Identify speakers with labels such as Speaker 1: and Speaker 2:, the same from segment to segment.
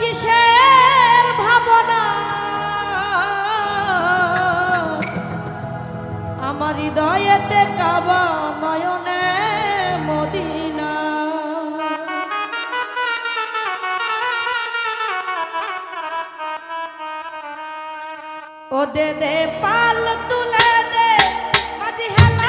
Speaker 1: কিসের ভাবনা? আমার হৃদয়েতে কাবা নয়নে মদিনা। ও দে পাল তুলে দে মাঝি হেলা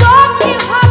Speaker 1: চোখে